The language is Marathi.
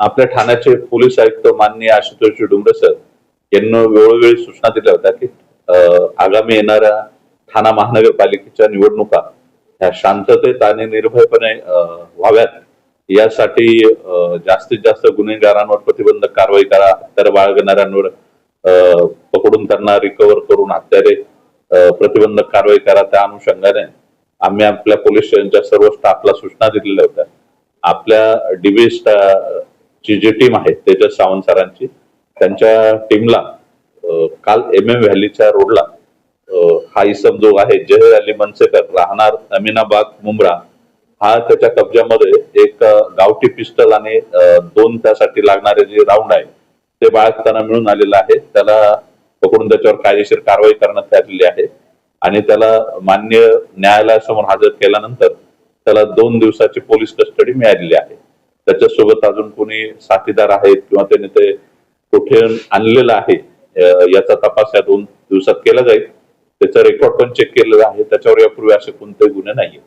आपल्या ठाण्याचे पोलीस आयुक्त माननीय आशुतोष डुमरे सर यांनी वेळोवेळी सूचना दिल्या होत्या की आगामी येणाऱ्या ठाणा महानगरपालिकेच्या निवडणुका ह्या शांततेत आणि निर्भयपणे व्हाव्यात. यासाठी जास्तीत जास्त गुन्हेगारांवर प्रतिबंधक कारवाई करा हत्यारे बाळगणाऱ्यांवर अं, पकडून त्यांना रिकव्हर करून हत्यारे प्रतिबंधक कारवाई करा. त्या अनुषंगाने आम्ही आपल्या पोलीस स्टेशनच्या सर्व स्टाफला सूचना दिलेल्या होत्या. आपल्या डीबी ची जी टीम आहे तेजस सावंत सरांची त्यांच्या टीमला काल एम एम व्हॅलीच्या रोडला हा इसम जो आहे जहर अली मनसेकर राहणार अमिनाबाद मुंब्रा हा त्याच्या कब्जामध्ये एक गावठी पिस्टल आणि दोन त्यासाठी लागणारे जे राऊंड आहे ते बाळगताना मिळून आलेलं आहे. त्याला पकडून त्याच्यावर कायदेशीर कारवाई करण्यात आलेली आहे. आणि त्याला मान्य न्यायालयासमोर हजर केल्यानंतर त्याला दोन दिवसाची पोलीस कस्टडी मिळालेली आहे. त्याच्यासोबत अजून कोणी साथीदार आहेत किंवा त्याने ते कुठे आणलेलं आहे याचा तपास या दोन दिवसात केला जाईल. त्याचा रेकॉर्ड पण चेक केलेला आहे. त्याच्यावर यापूर्वी असे कोणतेही गुन्हे नाहीये